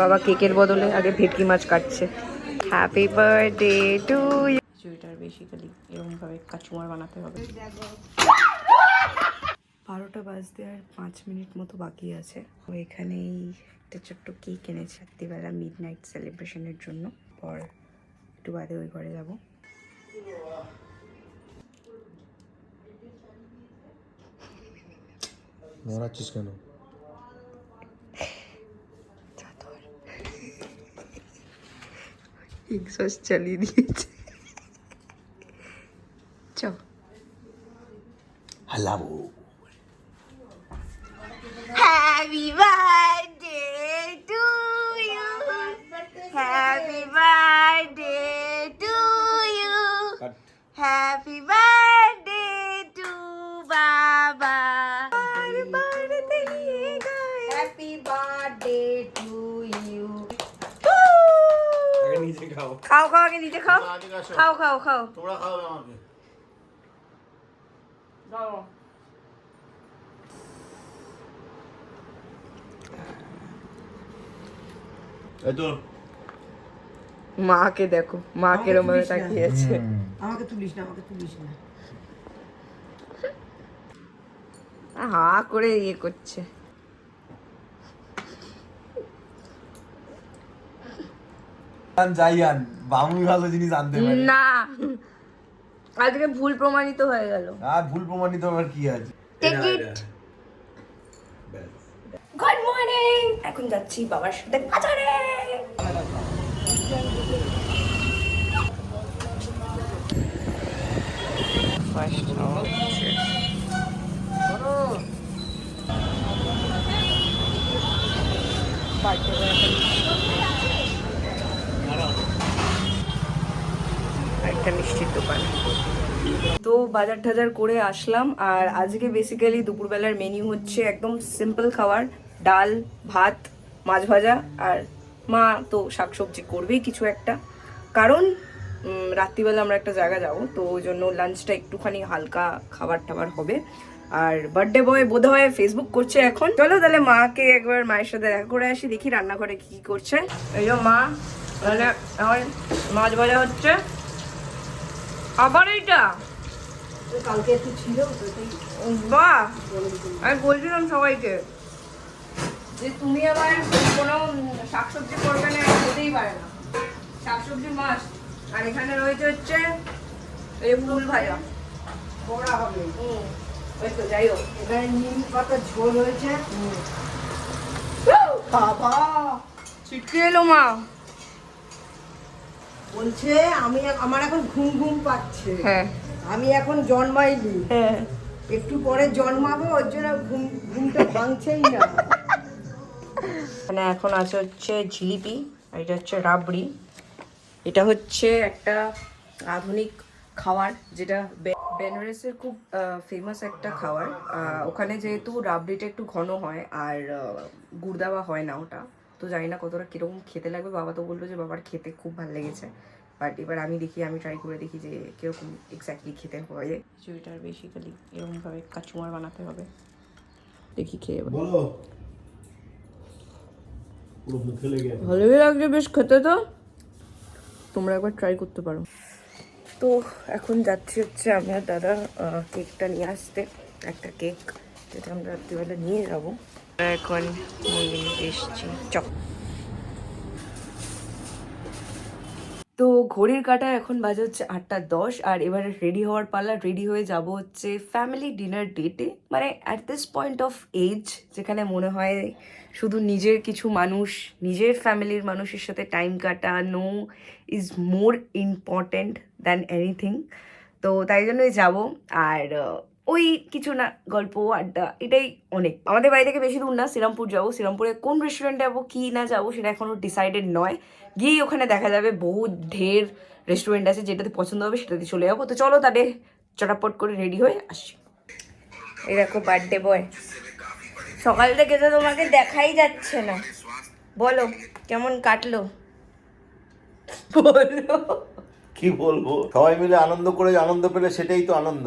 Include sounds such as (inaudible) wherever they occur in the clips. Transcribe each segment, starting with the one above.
বাবা কেকের বদলে আগে ভেটকি মাছ কাটছে। হ্যাপি বার্থডে টু এটার বেসিক্যালি এরকমভাবে কাচুমার বানাতে হবে। বারোটা বাজতে আর পাঁচ মিনিট মতো বাকি আছে। তো এখানেই একটা ছোট্ট কেক এনেছে রাত্রিবেলা মিড নাইট সেলিব্রেশনের জন্য। পর একটু বাদে ওই ঘরে যাব। নড়াচ্ছিস কেন? এক্সস চালিয়ে দিয়েছে চ হালাবো Happy birthday খাও খাও খাও আগে নিজে খাও। খাও খাও খাও। তোমরা খাওয়াবে আমাকে। এই তো মাকে দেখো মা কেরম ভাবে তাকিয়েছে। আমাকে তুলিস না আমাকে তুলিস না। হা করে ইয়ে করছে। যাই আন বামুই ভালো জিনিস আনতে পারে। না। আজকে ভুল প্রমাণিত হয়ে গেল। আর ভুল প্রমাণিত আমার কি আছে? টেক ইট গুড মর্নিং এখন যাচ্ছি বাবার সাথে বাজারে। ফার্স্ট একটা মিষ্টির দোকান তো বাজার টাজার করে আসলাম। আর আজকে বেসিক্যালি দুপুরবেলার মেনু হচ্ছে একদম সিম্পল খাবার, ডাল, ভাত, মাছ ভাজা, আর মা তো শাকসবজি করবেই কিছু একটা। কারণ রাত্রিবেলা আমরা একটা জায়গা যাব, তো ওই জন্য লাঞ্চটা একটুখানি হালকা খাবার টাবার হবে। আর বার্থডে বয় বোধ হয় ফেসবুক করছে এখন। চলো তাহলে মাকে একবার মায়ের সাথে দেখা করে আসি, দেখি রান্নাঘরে কি কি করছে। এই যে মা, তাহলে এখন মাছ ভাজা হচ্ছে। আবার এইটা? কালকে একটু ছিল তো আমি বলছিলাম সবাইকে। যে তুমি আবার কোনো শাকসবজি করবে না হতেই পারে না। শাকসবজি মাছ আর এখানে রয়েছে হচ্ছে এই ফুল ভাজা। হবে। ওই তো যাই হোক। এখানে নিম পাতা ঝোল হয়েছে বাবা! ছিটকে এলো মা। বলছে আমি আমার এখন ঘুম ঘুম পাচ্ছে। হ্যাঁ। আমি এখন জন্মাইনি। হ্যাঁ। একটু পরে জন্মাবো ওর জন্য ঘুম ঘুমটা ভাঙছেই না। এখানে এখন আছে হচ্ছে জিলিপি আর এটা হচ্ছে রাবড়ি। এটা হচ্ছে একটা আধুনিক খাবার যেটা বেনারসের খুব ফেমাস একটা খাবার আহ, ওখানে যেহেতু রাবড়িটা একটু ঘন হয় আর গুড় দেওয়া হয় না ওটা। তো জানি না কতটা কীরকম খেতে লাগবে বাবা তো বলল যে বাবার খেতে খুব ভালো লেগেছে। বাট এবার আমি দেখি আমি ট্রাই করে দেখি যে কীরকম এক্স্যাক্টলি খেতে হয়। এটার বেসিক্যালি এরকমভাবে কাচুমার বানাতে হবে। দেখি খেয়ে বলো। ভালোই লাগছে বেশ খেতে তো। তোমরা একবার ট্রাই করতে পারো। তো এখন যাচ্ছি হচ্ছে আমার দাদা কেকটা নিয়ে আসতে। একটা কেক যেটা আমরা রাত্রিবেলা নিয়ে যাব। এখন এসছি। চক তো ঘড়ির কাটা এখন বাজে হচ্ছে আটটা দশ, আর এবারে রেডি হওয়ার পালা রেডি হয়ে যাব হচ্ছে ফ্যামিলি ডিনার ডেটে মানে at this point of age যেখানে মনে হয় শুধু নিজের কিছু মানুষ, নিজের ফ্যামিলির মানুষের সাথে টাইম কাটানো is more important than anything তো তাই জন্যই যাব, আর ওই কিছু না, গল্প, আড্ডা, এটাই অনেক। আমাদের বাড়ি থেকে বেশি দূর না, শ্রীরামপুর যাব। শ্রীরামপুরে কোন রেস্টুরেন্টে যাব, কি না যাব, সেটা এখনও ডিসাইডেড নয়। গিয়েই ওখানে দেখা যাবে, বহু ঢের রেস্টুরেন্ট আছে যেটাতে পছন্দ হবে, সেটাতে চলে যাব। তো চলো তাদের চটাপট করে রেডি হয়ে আসছি এই দেখো বার্থডে বয় সকাল থেকে তো তোমাকে দেখাই যাচ্ছে না। বলো, কেমন কাটলো? কি বলব? সবাই মিলে আনন্দ করে, আনন্দ পেলে সেটাই তো আনন্দ।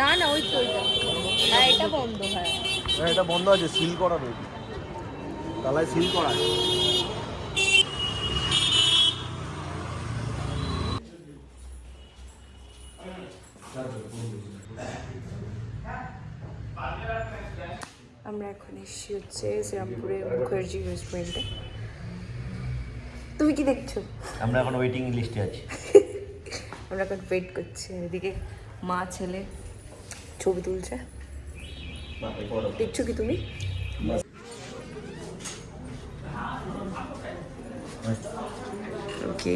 না না ওই তো ওইটা। হ্যাঁ এটা বন্ধ হয়। এটা বন্ধ আছে সিল করা রয়েছে তালায় সিল করা আছে। আমরা এখন এসেছি হচ্ছে শ্রীরামপুরের মুখার্জি রেস্টুরেন্টে তুমি কি দেখছ? আমরা এখন ওয়েটিং লিস্টে আছি। (laughs) আমরা এখন ওয়েট করছি এদিকে মা ছেলে। ছবি তুলছে। দেখছ কি তুমি? ওকে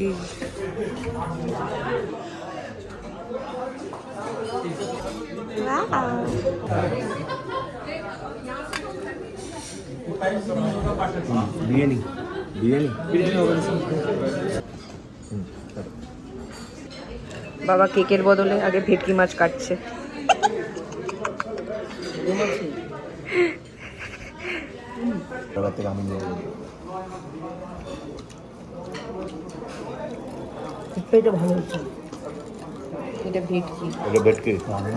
বিরিয়ানি বিরিয়ানি বাবা কেকের বদলে আগে ভেটকি মাছ কাটছে। এটা ভালো হচ্ছে। এটা ভেটকি। এটা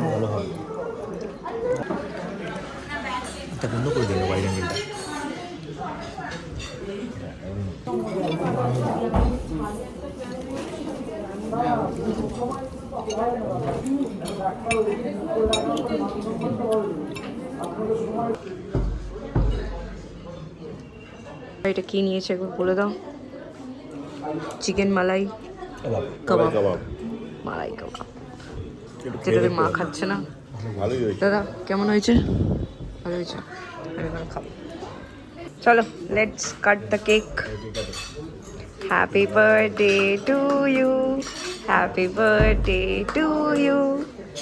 ভালো হবে এটা বন্ধ করে (laughs) এটা কি নিয়েছে একবার বলে দাও? চিকেন মালাই কাবাব মালাই কাবাব একটু যেটা খেয়ে মা খাচ্ছে না? দাদা কেমন হয়েছে? ভালো হয়েছে? খাব। চলো let's cut the cake happy birthday to you happy birthday to you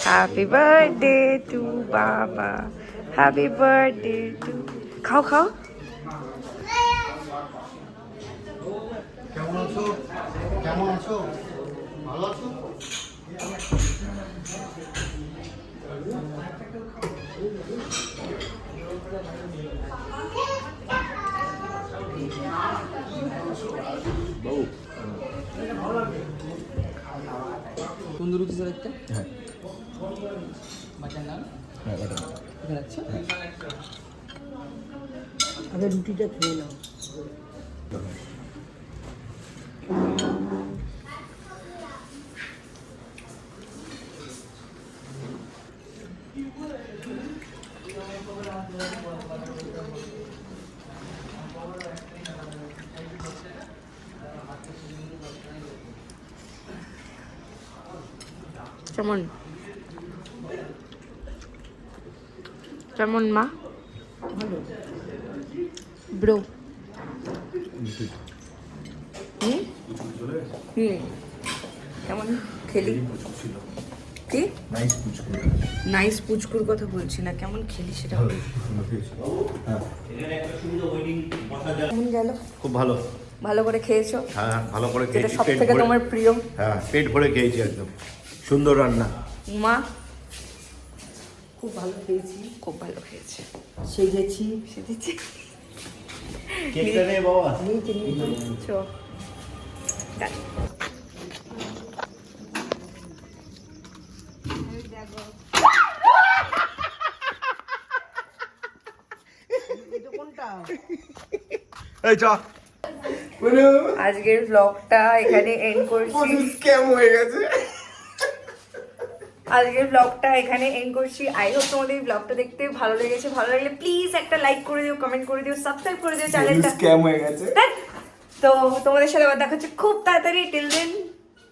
happy birthday to বাবা হ্যাপি বার্থডে টু খাও খাও কেমন আছো কেমন আছো ভালো আছো বাবু তন্দুরি স্যার একটা? হ্যাঁ। মাটন নান হ্যাঁ এখানে আছে? আগে রুটিটা খেয়ে নাও। কেমন? কেমন মা? ব্রো। হুম হুম কেমন? খেলি? কি? নাইস পুচকুর কথা বলছি না কেমন খেলি সেটা। হ্যাঁ। কেমন গেল? খুব ভালো। ভালো করে খেয়েছো? হ্যাঁ হ্যাঁ, ভালো করে খেয়েছি সব থেকে তোমার প্রিয়? হ্যাঁ পেট ভরে খেয়েছি একদম। সুন্দর রান্না। মা খুব ভালো খেয়েছি খুব ভালো খেয়েছে সেজেছি। কেকটা নে বাবা। চো। এই চ। আজকের ব্লগটা এখানে এন্ড করছি। কেমন হয়ে গেছে? আজকের ব্লগটা এখানে এন্ড করছি। আই হোপ তোমাদের এই ব্লগটা দেখতে ভালো লেগেছে। ভালো লাগলে প্লিজ একটা লাইক করে দিও কমেন্ট করে দিও সাবস্ক্রাইব করে দিও চ্যানেলটা স্ক্যাম হয়ে গেছে। তো তোমাদের সাথে আবার দেখা হচ্ছে খুব তাড়াতাড়ি। Till then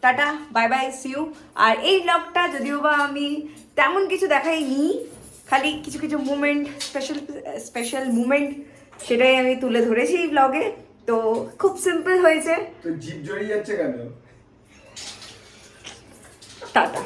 tata bye bye see you আর এই ব্লগটা যদিও বা আমি তেমন কিছু দেখাইনি খালি কিছু কিছু মুমেন্ট স্পেশাল স্পেশাল মুমেন্ট সেটাই আমি তুলে ধরেছি এই ব্লগে তো খুব সিম্পল হয়েছে। তো জিপ জড়িয়ে যাচ্ছে কেন? টাটা।